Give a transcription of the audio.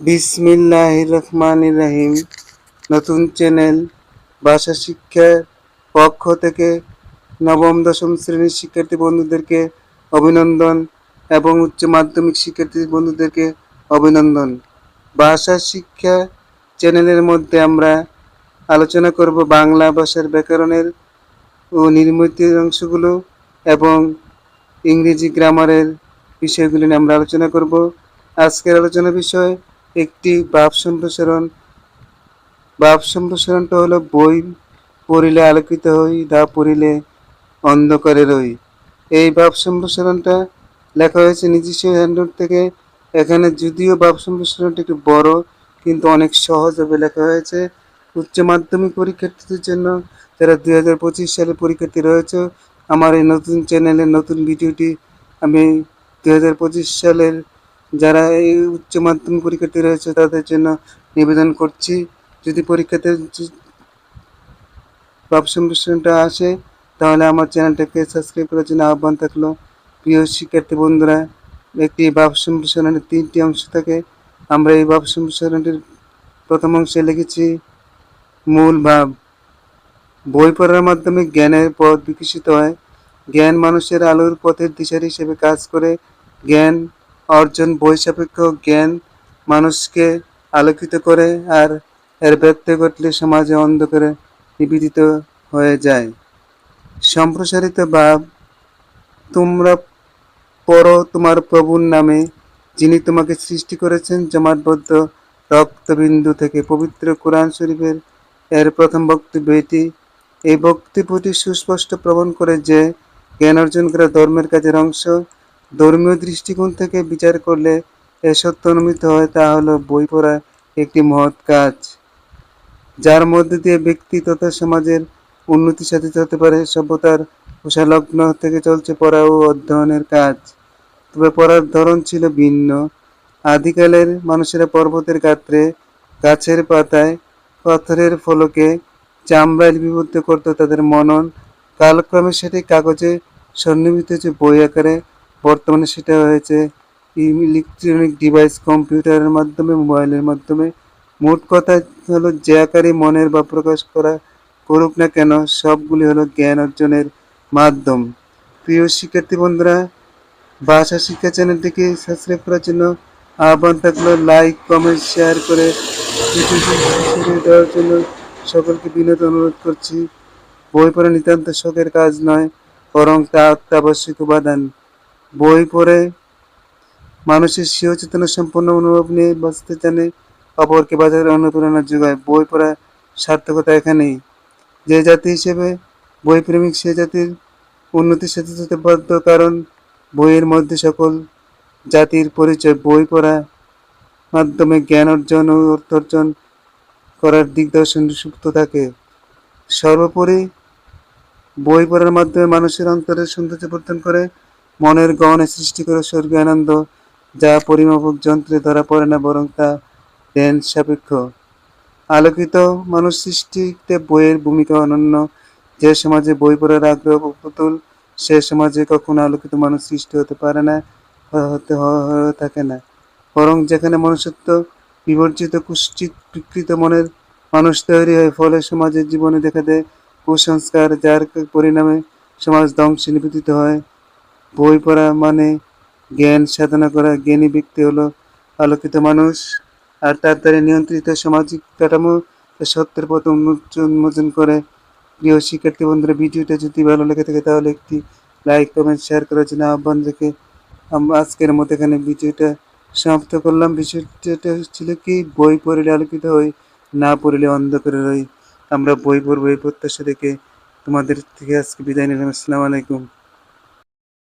বিসমিল্লাহ রহমান রাহিম। নতুন চ্যানেল ভাষা শিক্ষার পক্ষ থেকে নবম, দশম শ্রেণির শিক্ষার্থী বন্ধুদেরকে অভিনন্দন এবং উচ্চ মাধ্যমিক শিক্ষার্থী বন্ধুদেরকে অভিনন্দন। ভাষা শিক্ষা চ্যানেলের মধ্যে আমরা আলোচনা করব বাংলা ভাষার ব্যাকরণের ও নির্মিত অংশগুলো এবং ইংরেজি গ্রামারের বিষয়গুলি নিয়ে আমরা আলোচনা করব। আজকের আলোচনা বিষয় একটি ভাব সম্প্রসারণ। ভাব সম্প্রসারণটা হলো বই পড়িলে আলোকিত হই দা পড়িলে অন্ধকারে রই এই ভাব সম্প্রসারণটা লেখা হয়েছে নিজস্ব হ্যান্ডনোট থেকে। এখানে যদিও ভাব সম্প্রসারণটা একটু বড়, কিন্তু অনেক সহজভাবে লেখা হয়েছে। উচ্চ মাধ্যমিক পরীক্ষার্থীদের জন্য যারা দুই হাজার পঁচিশ সালে পরীক্ষার্থী রয়েছে, আমার এই নতুন চ্যানেলের নতুন ভিডিওটি আমি দুই হাজার পঁচিশ সালের যারা এই উচ্চ মাধ্যমিক পরীক্ষার্থী রয়েছে, তাদের জন্য নিবেদন করছি। যদি পরীক্ষাতে ভাব আসে, তাহলে আমার চ্যানেলটাকে সাবস্ক্রাইব করার জন্য আহ্বান থাকল। প্রিয় শিক্ষার্থী বন্ধুরা, একটি ভাব সম্প্রসারণের তিনটি অংশ থাকে আমরা এই সম্প্রসারণটির প্রথম অংশে লিখেছি, মূল ভাব। বই পড়ার মাধ্যমে জ্ঞানের পথ বিকশিত হয়। জ্ঞান মানুষের আলোর পথের দিশারি হিসেবে কাজ করে। জ্ঞান অর্জন বই সাপেক্ষ জ্ঞান মানুষকে আলোকিত করে আর এর ব্যত্যয় ঘটলে সমাজে অন্ধকারে নিবেদিত হয়ে যায়। সম্প্রসারিত ভাব তোমরা পর তোমার প্রভুর নামে, যিনি তোমাকে সৃষ্টি করেছেন জমাটবদ্ধ রক্তবিন্দু থেকে। পবিত্র কোরআন শরীফের এর প্রথম বক্তব্য এটি। এই বক্তব্যটি সুস্পষ্ট প্রমাণ করে যে জ্ঞান অর্জন করা ধর্মের কাজের অংশ। ধর্মীয় দৃষ্টিকোণ থেকে বিচার করলে এ সত্য অনুমিত হয়, তা হলো বই পড়া একটি মহৎ কাজ। যার মধ্যে দিয়ে ব্যক্তি তথা সমাজের উন্নতি সাধিত হতে পারে, সভ্যতার লগ্ন থেকে চলছে পড়া ও অধ্যয়নের কাজ। তবে পড়ার ধরন ছিল ভিন্ন। আদিকালের মানুষেরা পর্বতের গাত্রে, গাছের পাতায়, পাথরের ফলকে চামড়ায় লিপিবদ্ধ করতো। তাদের মনন কালক্রমে সেটি কাগজে সন্নিবিত হয়েছে বই আকারে। বর্তমানে সেটা হয়েছে ইলেকট্রনিক ডিভাইস কম্পিউটারের মাধ্যমে, মোবাইলের মাধ্যমে। মোট কথা হলো, যে আকারে মনের বা প্রকাশ করা করুক না কেন, সবগুলি হলো জ্ঞান অর্জনের মাধ্যম। প্রিয় শিক্ষার্থী বন্ধুরা ভাষা শিক্ষা চ্যানেলটিকে সাবস্ক্রাইব করার জন্য আহ্বান থাকল লাইক কমেন্ট শেয়ার করে দেওয়ার জন্য সকলকে বিনোদ অনুরোধ করছি। বই পড়া নিতান্ত শখের কাজ নয়, বরং তা অত্যাবশ্যক উপাদান। বই পড়ে মানুষের স্বীয় চেতনা সম্পন্ন অনুভব নিয়ে বাঁচতে জানে, অপরকে বাজারে অনুপ্রেরণা যোগায় বই পড়া সার্থকতা এখানেই। যে জাতি হিসেবে বই প্রেমিক সে জাতির উন্নতির সাথে সাথে বাধ্য কারণ বইয়ের মধ্যে সকল জাতির পরিচয়। বই পড়া মাধ্যমে জ্ঞান অর্জন ও অর্থ অর্জন করার দিক দর্শন সুপ্ত থাকে। সর্বোপরি বই পড়ার মাধ্যমে মানুষের অন্তরের সৌন্দর্য বর্ধন করে মনের গহনে সৃষ্টি করে স্বর্গীয় আনন্দ যা পরিমাপক যন্ত্রে ধরা পড়ে না, বরং তা জ্ঞান সাপেক্ষ। আলোকিত মানুষ সৃষ্টিতে বইয়ের ভূমিকা অনন্য। যে সমাজে বই পড়ার আগ্রহ পুতুল, সে সমাজে কখনো আলোকিত মানুষ সৃষ্টি হতে পারে না, হতে হয়ে থাকে না। বরং যেখানে মনুষ্যত্ব বিবর্জিত কুশ্চিত বিকৃত মনের মানুষ তৈরি হয়, ফলে সমাজের জীবনে দেখা দেয় কুসংস্কার, যার পরিণামে সমাজ ধ্বংসে নিবেদিত হয়। বই পড়া মানে জ্ঞান সাধনা করা। জ্ঞানী ব্যক্তি হলো আলোকিত মানুষ, আর তার দ্বারা নিয়ন্ত্রিত সামাজিক কাঠামো সত্যের পথ উন্মোচন করে। প্রিয় শিক্ষার্থী বন্ধুরা, ভিডিওটা যদি ভালো লেগে থাকে তাহলে একটি লাইক, কমেন্ট, শেয়ার করার জন্য আহ্বান রেখে আমরা আজকের মতো এখানে ভিডিওটা সমাপ্ত করলাম। বিষয়টা ছিল কি? বই পড়লে আলোকিত হই, না পড়লে অন্ধকারে রই। আমরা বই পড়ব এই প্রত্যাশা থেকে তোমাদের থেকে আজকে বিদায় নিলাম। আসসালামু আলাইকুম।